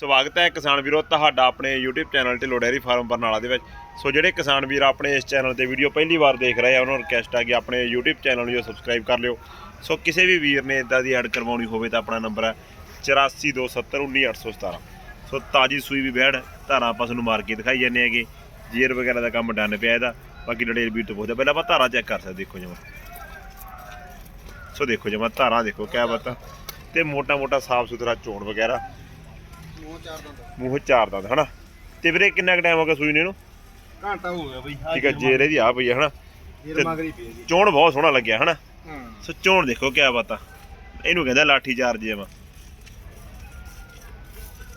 ਸਵਾਗਤ ਹੈ ਕਿਸਾਨ ਵੀਰੋ ਤੁਹਾਡਾ ਆਪਣੇ YouTube ਚੈਨਲ ਤੇ ਲੋਡੇਰੀ ਫਾਰਮ ਬਰਨਾਲਾ ਦੇ ਵਿੱਚ। ਸੋ ਜਿਹੜੇ ਕਿਸਾਨ ਵੀਰ ਆਪਣੇ ਇਸ ਚੈਨਲ ਤੇ ਵੀਡੀਓ ਪਹਿਲੀ ਵਾਰ ਦੇਖ ਰਹੇ ਆ, ਉਹਨਾਂ ਨੂੰ ਰਿਕਵੈਸਟ ਆ ਕਿ ਆਪਣੇ YouTube ਚੈਨਲ ਨੂੰ ਸਬਸਕ੍ਰਾਈਬ ਕਰ ਲਿਓ। ਸੋ ਕਿਸੇ ਵੀ ਵੀਰ ਨੇ ਇਦਾਂ ਦੀ ਐਡ ਕਰਵਾਉਣੀ ਹੋਵੇ ਤਾਂ ਆਪਣਾ ਨੰਬਰ ਹੈ 8427191817 ਸੋ ਤਾਜੀ ਸੂਈ ਵੀ ਬੈੜ ਧਾਰਾਂ ਆਪਾਂ ਤੁਹਾਨੂੰ ਮਾਰ ਕੇ ਦਿਖਾਈ ਜਾਂਦੇ ਹੈਗੇ। ਜੀਰ ਵਗੈਰਾ ਦਾ ਕੰਮ ਡਨ ਪਿਆ ਇਹਦਾ, ਬਾਕੀ ਡਿਟੇਲ ਵੀਰ ਤੋਂ ਪੁੱਛਦੇ ਪਹਿਲਾਂ ਆਪਾਂ ਧਾਰਾ ਚੈੱਕ ਕਰ ਸਕਦੇ, ਦੇਖੋ ਜਮਾ। ਸੋ ਦੇਖੋ ਜਮਾ, ਧਾਰਾ ਦੇਖੋ, ਕਿਆ ਬਤਾ। ਤੇ ਮੋਟਾ ਮੋਟਾ ਸਾਫ਼ ਸੁਥਰਾ ਚੋਣ ਵਗੈਰਾ। ਮੂੰਹ ਚਾਰ ਦੰਦ। ਮੂੰਹ ਚਾਰ ਦੰਦ ਹਨਾ? ਤੇ ਵੀਰੇ ਕਿੰਨਾ ਕੁ ਟਾਈਮ ਹੋ ਗਿਆ ਸੂਈ ਨੂੰ ਇਹਨੂੰ? ਘੰਟਾ ਹੋ ਗਿਆ ਬਈ ਠੀਕ ਹੈ ਜੇਰ ਇਹਦੀ ਆ ਪਈ ਆ ਹਨਾ? ਜੇਰ ਮਗਰੀ ਪਈ ਜੀ ਚੋਣ ਬਹੁਤ ਸੋਹਣਾ ਲੱਗਿਆ ਹਨਾ? ਹਾਂ। ਸੋ ਚੋਣ ਦੇਖੋ ਕਿਆ ਬਤਾ ਇਹਨੂੰ ਕਹਿੰਦਾ ਲਾਠੀ ਚਾਰਜ ਜਮਾ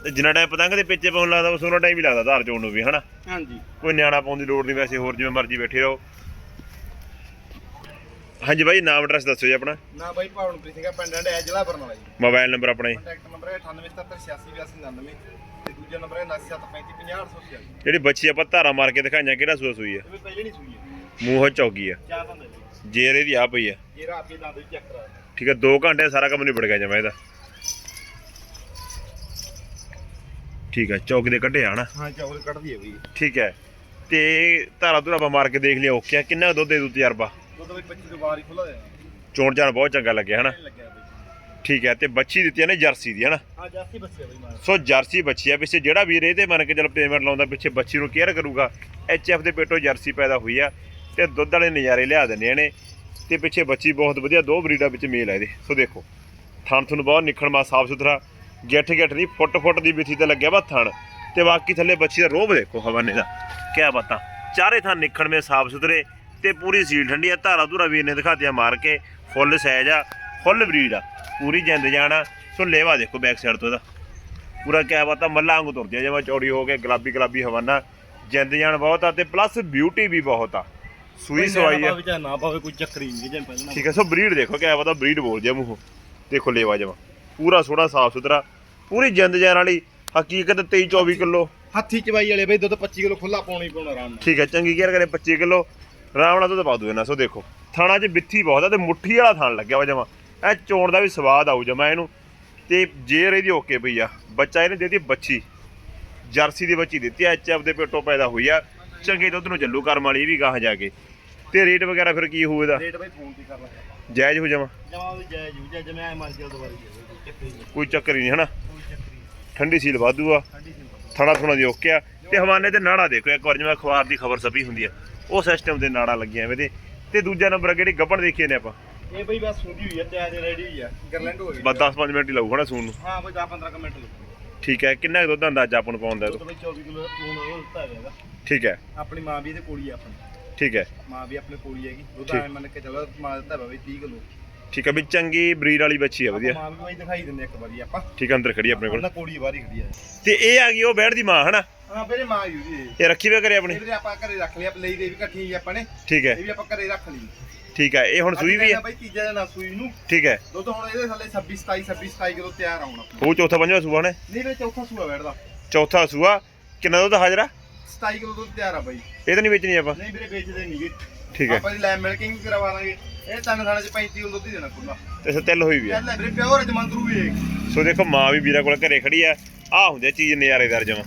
ਤੇ ਜਿੰਨਾ ਟਾਈਮ ਪਤੰਗ ਦੇ ਪਿੱਛੇ ਪਾਉਣ ਲੱਗਦਾ ਉਸ ਉਹਨਾਂ ਟਾਈਮ ਵੀ ਲੱਗਦਾ ਧਾਰ ਚੋਣ ਨੂੰ ਵੀ ਹਨਾ? ਹਾਂਜੀ। ਕੋਈ ਨਿਆਣਾ ਪਾਉਣ ਦੀ ਲੋੜ ਨਹੀਂ ਵੈਸੇ ਹੋਰ ਜਿਵੇਂ ਮਰਜ਼ੀ ਬੈਠੇ ਰਹੋ। ਹਾਂਜੀ ਬਾਈ ਨਾਮ ਐਡਰੈਸ ਦੱਸੋ ਜੀ ਆਪਣਾ। ਨਾ ਬਾਈ ਪਾਵਨਪ੍ਰੀਤ ਸਿੰਘਾ ਪਿੰਡ ਹੈ ਜ਼ਿਲ੍ਹਾ ਬਰਨਾਲਾ ਜੀ। ਮੋਬਾਈਲ ਨੰਬਰ ਆਪਣਾ। ਜੀ ਕੰਟੈਕਟ ਨੰਬਰ ਹੈ 9877868299 ਤੇ ਦੂਜਾ ਨੰਬਰ ਹੈ 9735500886 ਜਿਹੜੀ ਬੱਚੀ ਆਪਾਂ ਧਾਰਾ ਮਾਰ ਕੇ ਦਿਖਾਈਆਂ ਕਿਹੜਾ ਸੂਆ ਸੂਈ ਆ? ਇਹ ਵੀ ਪਹਿਲੇ ਨਹੀਂ ਸੂਈ ਹੈ ਮੂੰਹ ਚੌਗੀ ਆ। ਚਾਰ ਦੰਦ ਹੈ ਜੀ ਜੇਰ ਆ ਪਈ ਆ। ਜੇਰਾ ਆਪੇ ਦੰਦ ਵੀ ਚੈੱਕ ਕਰਾ ਠੀਕ ਹੈ 2 ਘੰਟੇ ਸਾਰਾ ਕੰਮ ਨਿਬੜ ਗਿਆ ਜਮਾ ਇਹਦਾ। ਠੀਕ ਹੈ ਚੌਕ ਦੇ ਕੱਢਿਆ ਹਨਾ? ਹਾਂ ਚੌਲ ਕੱਢਦੀ ਹੈ ਬਈ। ਠੀਕ ਹੈ ਤੇ ਧਾਰਾ ਧੁਰਾ ਆਪਾਂ ਮਾਰ ਕੇ ਦੇਖ ਲਿਆ ਓਕੇ ਆ। ਕਿੰਨਾ ਦੁੱਧ ਦੇ ਦੂ ਤਜਰਬਾ? ਦੁੱਧ ਬਈ 25 ਤੋਂ ਬਾਹਰ ਹੀ ਖੁੱਲਾ ਦੇ ਚੋਣ ਚਾਣ ਬਹੁਤ ਚੰਗਾ ਲੱਗਿਆ ਹਨਾ? ਲੱਗਿਆ ਬਈ। ਠੀਕ ਹੈ ਤੇ ਬੱਚੀ ਦਿੱਤੀ ਨੇ ਜਰਸੀ ਦੀ ਹਨਾ? ਹਾਂ ਜਾਸਤੀ ਬੱਚੇ ਬਈ ਮਾਰ। ਸੋ ਜਰਸੀ ਬੱਚੀ ਆ ਪਿੱਛੇ ਜਿਹੜਾ ਵੀਰ ਇਹਦੇ ਮੰਨ ਕੇ ਚੱਲ ਪੇਮੈਂਟ ਲਾਉਂਦਾ ਪਿੱਛੇ ਬੱਚੀ ਨੂੰ ਕੇਅਰ ਕਰੂਗਾ ਐਫ ਦੇ ਪੇਟੋਂ ਜਰਸੀ ਪੈਦਾ ਹੋਈ ਆ ਤੇ ਦੁੱਧ ਵਾਲੇ ਨਜ਼ਾਰੇ ਲਿਆ ਦਿੰਦੇ ਨੇ ਤੇ ਪਿੱਛੇ ਬੱਚੀ ਬਹੁਤ ਵਧੀਆ ਦੋ ਬਰੀਡਾਂ ਵਿੱਚ ਮੇਲ ਆ ਇਹਦੇ। ਸੋ ਦੇਖੋ ਥਣ ਤੁਹਾਨੂੰ ਬਹੁਤ ਨਿਖਣਮਾ ਸਾਫ਼ ਸੁਥਰਾ ਗਿੱਠ ਗਿੱਠ ਨਹੀਂ ਫੁੱਟ ਫੁੱਟ ਦੀ ਬਿਥੀ ਤੇ ਲੱਗਿਆ ਵਾ ਥਣ ਤੇ ਬਾਕੀ ਥੱਲੇ ਬੱਚੀ ਦਾ ਰੋਬ ਦੇਖੋ ਹਵਾਨੇ ਦਾ ਕਿਆ ਬਾਤਾਂ। ਚਾਰੇ ਥਣ ਨਿਖਣਵੇਂ ਸਾਫ਼ ਸੁਥਰੇ ਤੇ ਪੂਰੀ ਸੀਲ ਠੰਡੀ ਆ ਧਾਰਾ ਧੂਰਾ ਵੀਰ ਨੇ ਦਿਖਾਤੀਆਂ ਮਾਰ ਕੇ ਫੁੱਲ ਸਾਈਜ਼ ਆ ਫੁੱਲ ਬਰੀਡ ਆ ਪੂਰੀ ਜਿੰਦ ਜਾਣਾ ਸੋ ਲੇਵਾ ਦੇਖੋ ਬੈਕ ਸਾਈਡ ਤੋਂ ਇਹਦਾ। ਪੂਰਾ ਕਿਆ ਬਾਤਾਂ ਮੱਲਾ ਵਾਂਗੂ ਤੁਰਦੀ ਆ ਜਿਵੇਂ ਚੌੜੀ ਹੋ ਕੇ ਗੁਲਾਬੀ ਗੁਲਾਬੀ ਹਵਾਨਾ। ਜਿੰਦ ਜਾਨ ਬਹੁਤ ਆ ਤੇ ਪਲੱਸ ਬਿਊਟੀ ਵੀ ਬਹੁਤ ਆ। ਸੂਈ ਸਵਾਈ ਆ। ਨਾ ਪਾਵੇ ਕੋਈ ਚੱਕਰੀ ਨਹੀਂ ਜਿਵੇਂ ਪਹਿਲਾਂ ਠੀਕ ਹੈ ਸੋ ਬਰੀਡ ਦੇਖੋ ਕਿਆ ਪਤਾ ਬਰੀਡ ਬੋਲਦੀ ਆ ਮੂੰਹੋਂ। ਦੇਖੋ ਲੇਵਾ ਜਮਾ। ਪੂਰਾ ਸੋਹਣਾ ਸਾਫ਼ ਸੁਥਰਾ ਪੂਰੀ ਜਿੰਦ ਜਾਨ ਵਾਲੀ ਹਕੀਕਤ 23 24 ਕਿਲੋ। ਹੱਥੀ ਚਵਾਈ ਵਾਲੇ ਬਈ ਦੁੱਧ 25 ਕਿਲੋ ਖੁੱਲਾ ਪਾਉਣੀ ਪਾਉਣਾ ਆਰਾਮ ਨਾਲ। ਠੀਕ ਹੈ ਚੰਗੀ ਕੇਅਰ ਕਰੇ 25 ਕਿਲੋ। ਆਰਾਮ ਨਾਲ ਦੁੱਧ ਪਾ ਦੂ ਇਹਨਾਂ ਸੋ ਦੇਖੋ। ਥਾਣਾ 'ਚ ਬਿੱਥੀ ਬਹੁਤ ਆ ਤੇ ਮੁੱਠੀ ਵਾਲਾ ਥਾਣ ਲੱਗਿਆ ਵਾ ਜਮਾ। ਇਹ ਚੋਣ ਦਾ ਵੀ ਸਵਾਦ ਆਊ ਜਮਾ ਇਹਨੂੰ। ਤੇ ਜੇਰ ਇਹਦੀ ਓਕੇ ਪਈ ਆ ਬੱਚਾ ਇਹਨੇ ਦੇਤੀ ਬੱਚੀ। ਜਰਸੀ ਦੀ ਬੱਚੀ ਦਿੱਤੀ ਐਚ ਐਫ ਦੇ ਪੇਟੋਂ ਪੈਦਾ ਹੋਈ ਆ। ਚੰਗੇ ਦੁੱਧ ਨੂੰ ਚੱਲੂ ਕਰਮ ਵਾਲੀ ਵੀ ਗਾਹ ਜਾ ਕੇ। ਤੇ ਰੇਟ ਵਗੈਰਾ ਫਿਰ ਕੀ ਹੋਊ ਇਹਦਾ? ਰੇਟ ਬਈ ਫੋਨ ਤੇ ਕਰ ਲਾ ਜਾਇਜ਼ ਹੋ ਜਮਾ? ਜਮਾ ਵੀ ਜਾਇਜ਼ ਹੋ ਜਾ ਜਿਵੇਂ ਐ ਮਰਜ਼ੀ ਦੁਬਾਰਾ ਕੋਈ ਚੱਕਰ ਹੀ ਨਹੀਂ। ਹਨਾ? ਕੋਈ ਚੱਕਰੀ ਠੰਡੀ ਸੀਲ ਵਾਧੂ ਆ। ਥਣਾ ਥੁਣਾ ਦੀ ਓਕੇ ਆ। ਤੇ ਹਵਾਨੇ ਤੇ ਨਾੜਾ ਦੇਖੋ ਇੱਕ ਵਾਰ ਜਿਵੇਂ ਅਖਬਾਰ ਦੀ ਖਬਰ ਛਪੀ ਹੁੰਦੀ ਆ ਉਹ ਸਿਸਟਮ ਦੇ ਨਾੜਾ ਲੱਗੀਆਂ ਐਵੇਂ ਤੇ ਤੇ ਦੂਜਾ ਨੰਬਰ ਆ ਕਿਹੜੀ ਗੱਬਣ ਦੇਖੀਏ ਨੇ ਆਪਾਂ? ਇਹ ਬਈ ਬਸ ਸੁੰਦੀ ਹੋਈ ਹੈ ਤਿਆਰ ਰੈਡੀ ਹੋਈ ਆ ਗਰਲੈਂਡ ਹੋ ਗਈ ਬਸ 10-5 ਮਿੰਟ ਹੀ ਲਾਊ ਹਨਾ ਸੂਣ ਨੂੰ। ਹਾਂ ਬਈ 10 15 ਮਿੰਟ ਲੱਗੂ। ਠੀਕ ਹੈ ਕਿੰਨਾ ਕੁ ਦੁੱਧ ਦਾ ਅੰਦਾਜ਼ਾ ਆਪਾਂ ਨੂੰ ਪਾਉਂਦਾ ਦੁੱਧ ਬਈ 24 ਕਿਲੋ ਫੋਨ ਉਹ ਦਿੱਤਾ ਹੈਗਾ। ਠੀਕ ਹੈ। ਆਪਣੀ ਮਾਂ ਵੀ ਇਹਦੇ ਕੋਲ ਹੀ ਆ ਆਪਣੀ। ਠੀਕ ਹੈ। ਮਾਂ ਵੀ ਆਪਣੇ ਕੋਲ ਹੀ ਹੈਗੀ। ਦੁੱਧ। ਐ ਮੰਨ ਕੇ ਚਲੋ ਮਾਂ ਦਿੱਤਾ ਬਈ 30 ਕਿਲੋ। ਠੀਕ ਹੈ ਵੀ ਚੰਗੀ ਬਰੀਡ ਵਾਲੀ ਬੱਚੀ ਆ ਵਧੀਆ। ਮਾਂ ਵੀ ਦਿਖਾਈ ਦਿੰਦੇ ਇੱਕ ਵਾਰੀ ਆਪਾਂ। ਠੀਕ ਅੰਦਰ ਖੜੀ ਆਪਣੇ ਕੋਲ। ਕੋਲ ਹੀ ਬਾਹਰ ਹੀ ਖੜੀ ਆ। ਤੇ ਇਹ ਆ ਗਈ ਉਹ ਬੈੜ ਦੀ ਮਾਂ ਹਨਾ? ਹਾਂ ਵੀਰੇ ਮਾਂ ਹੀ ਉਹਦੀ ਇਹ ਰੱਖੀ ਵੇ ਕਰੇ ਆਪਣੀ? ਇਹ ਆਪਾਂ ਘਰੇ ਰੱਖ ਲਿਆ ਲਈ ਦੇ ਵੀ ਇਕੱਠੀ ਹੀ ਆਪਾਂ ਨੇ। ਠੀਕ ਹੈ। ਇਹ ਵੀ ਆਪਾਂ ਘਰੇ ਰੱਖ ਲਈ। ਠੀਕ ਹੈ ਇਹ ਹੁਣ ਸੂਈ ਵੀ ਹੈ? ਬਈ ਤੀਜਾ ਦਿਨ ਆ ਸੂਈ ਨੂੰ। ਠੀਕ ਹੈ। ਦੁੱਧ ਹੁਣ ਇਹਦੇ ਥੱਲੇ 26 27 26 27 ਕਿਲੋ ਤਿਆਰ ਆਉਣਾ ਉਹ ਚੌਥਾ ਪੰਜਵਾਂ ਸੂਆ ਨੇ? ਨਹੀਂ ਵੀਰੇ ਚੌਥਾ ਸੂਆ ਬੈਠਦਾ। ਚੌਥਾ ਸੂਆ ਕਿੰਨਾ ਦੁੱਧ ਹਾਜ਼ਰਾ 27 ਕਿਲੋ ਦੁੱਧ ਤਿਆਰ ਆ ਬਾਈ। ਇਹ ਤਾਂ ਨਹੀਂ ਵੇਚਣੀ ਆਪਾਂ। ਨਹੀਂ ਵੀਰੇ ਵੇਚਦੇ ਨਹੀਂਗੇ ਠੀਕ ਹੈ। ਆਪਾਂ ਲੈਬ ਮਿਲਕਿੰਗ ਕਰਵਾ ਦਾਂਗੇ। ਇਹ ਤਿੰਨ ਥਾਣੇ ਚ 35 ਕਿਲੋ ਦੁੱਧ ਹੀ ਦੇਣਾ ਖੁੱਲਾ ਤੇ ਸਤਿਲ ਹੋਈ ਵੀ ਆ। ਚੱਲ ਵੀਰੇ ਪਿਓਰ ਜਮੰਦਰੂ ਵੀ ਸੋ ਦੇਖੋ ਮਾਂ ਵੀ ਵੀਰਾ ਕੋਲ ਘਰੇ ਖੜੀ ਆ। ਆ ਹੁੰਦੇ ਆ ਚੀਜ਼ ਨਜ਼ਾਰੇਦਾਰ ਜਮਾ।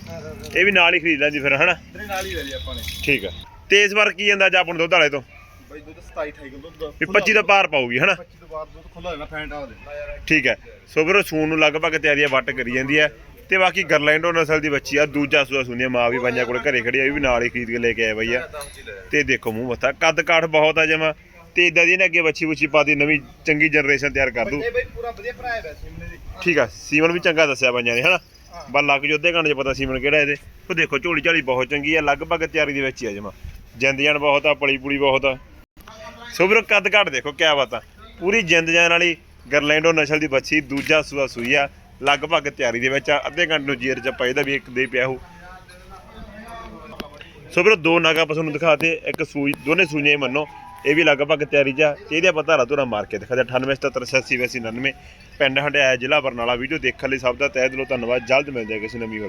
ਇਹ ਵੀ ਨਾਲ ਹੀ ਖਰੀਦ ਲੈਂਦੀ ਫਿਰ ਹਨਾ? ਤੇਰੇ ਨਾਲ ਹੀ ਲੈ ਲਈ ਆਪਾਂ ਨੇ। ਠੀਕ ਆ। ਤੇ ਇਸ ਵਾਰ ਕੀ ਅੰਦਾਜ਼ਾ ਆਪਾਂ ਨੂੰ ਦੁੱਧ ਵਾਲੇ ਤੋਂ? ਬਾਈ ਦੁੱਧ 27 28 ਕਿਲੋ ਦੁੱਧ ਵੀ 25 ਦਾ ਪਾਰ ਪਾਊਗੀ ਹਨਾ? 25 ਤੋਂ ਬਾਅਦ ਦੁੱਧ ਖੁੱਲਾ ਹੋਣਾ ਫੈਂਟ ਆ ਦੇ ਠੀਕ ਹੈ ਸੋ ਵੀਰੋ ਸੂਣ ਨੂੰ ਲਗਭਗ ਤਿਆਰੀਆਂ ਵੱਟ ਕਰੀ ਜਾਂਦੀ ਹੈ ਤੇ ਬਾਕੀ ਗਰਲੈਂਡੋ ਨਸਲ ਦੀ ਬੱਚੀ ਆ ਦੂਜਾ ਸੂਆ ਸੁਣਦੀ ਆ ਮਾਂ ਵੀ ਪੰਜਾਂ ਕੋਲ ਘਰੇ ਖੜੀ ਆ ਇਹ ਵੀ ਨਾਲ ਹੀ ਖਰੀਦ ਕੇ ਲੈ ਕੇ ਆਏ ਬਈ ਆ। ਤੇ ਦੇਖੋ ਮੂੰਹ ਮੱਥਾ ਕੱਦ ਕਾਠ ਬਹੁਤ ਆ ਜਮਾ। ਤੇ ਇਦਾਂ ਦੀ ਇਹਨੇ ਅੱਗੇ ਬੱਚੀ ਬੁੱਚੀ ਪਾਦੀ ਨਵੀਂ ਚੰਗੀ ਜਨਰੇਸ਼ਨ ਤਿਆਰ ਕਰ ਦੂ। ਠੀਕ ਆ ਸੀਮਨ ਵੀ ਚੰਗਾ ਦੱਸਿਆ ਪੰਜਾਂ ਨੇ ਹਨਾ? ਬਸ ਲੱਗ ਜੋ ਅੱਧੇ ਘੰਟੇ ਚ ਪਤਾ ਸੀਮਨ ਕਿਹੜਾ ਇਹਦੇ। ਉਹ ਦੇਖੋ, ਝੋਲੀ ਝਾਲੀ ਬਹੁਤ ਚੰਗੀ ਆ, ਲਗਭਗ ਤਿਆਰੀ ਦੇ ਵਿੱਚ ਹੀ ਆ ਜਮਾ। ਜਿੰਦ ਜਾਨ ਬਹੁਤ ਆ, ਪਲੀ ਪੁਲੀ ਬਹੁਤ ਆ। ਸੋ ਵੀਰੋ, ਕੱਦ ਘੱਟ ਦੇਖੋ, ਕਿਆ ਬਾਤ ਆ। ਪੂਰੀ ਜਿੰਦ ਜਾਨ ਵਾਲੀ ਗਰਲੈਂਡੋ ਨਸਲ ਦੀ ਬੱਚੀ ਦੂਜਾ ਸੂਆ ਸੂਈ ਆ, ਲਗਭਗ ਤਿਆਰੀ ਦੇ ਵਿੱਚ ਆ। ਅੱਧੇ ਘੰਟੇ ਨੂੰ ਜੀਰ ਚ ਪਾ ਵੀ ਇੱਕ ਦੇ ਪਿਆ ਹੋ ਸੋ ਵੀਰੋ, ਦੋ ਨਾਗਾ ਆਪਾਂ ਤੁਹਾਨੂੰ ਦਿਖਾਤੇ ਇੱਕ ਸੂਈ, ਦੋਨੇ ਸੂਈਆਂ ਹੀ ਮੰਨੋ। ਇਹ ਵੀ ਲਗਭਗ ਤਿਆਰੀ ਚ ਆ ਤੇ ਇਹਦੇ ਆਪਾਂ ਧਾਰਾ ਧੁਰਾ ਮਾਰ ਕੇ ਦਿਖਾਦੇ 98 77 88 99 ਪਿੰਡ ਹੰਡਿਆਇਆ ਜ਼ਿਲ੍ਹਾ ਬਰਨਾਲਾ। ਵੀਡੀਓ ਦੇਖਣ ਲਈ ਸਭ ਦਾ ਤਹਿ ਦਿਲੋਂ ਧੰਨਵਾਦ। ਜਲਦ ਮਿਲਦੇ ਹਾਂ ਕਿਸੇ ਨਵੀਂ ਗੱਲ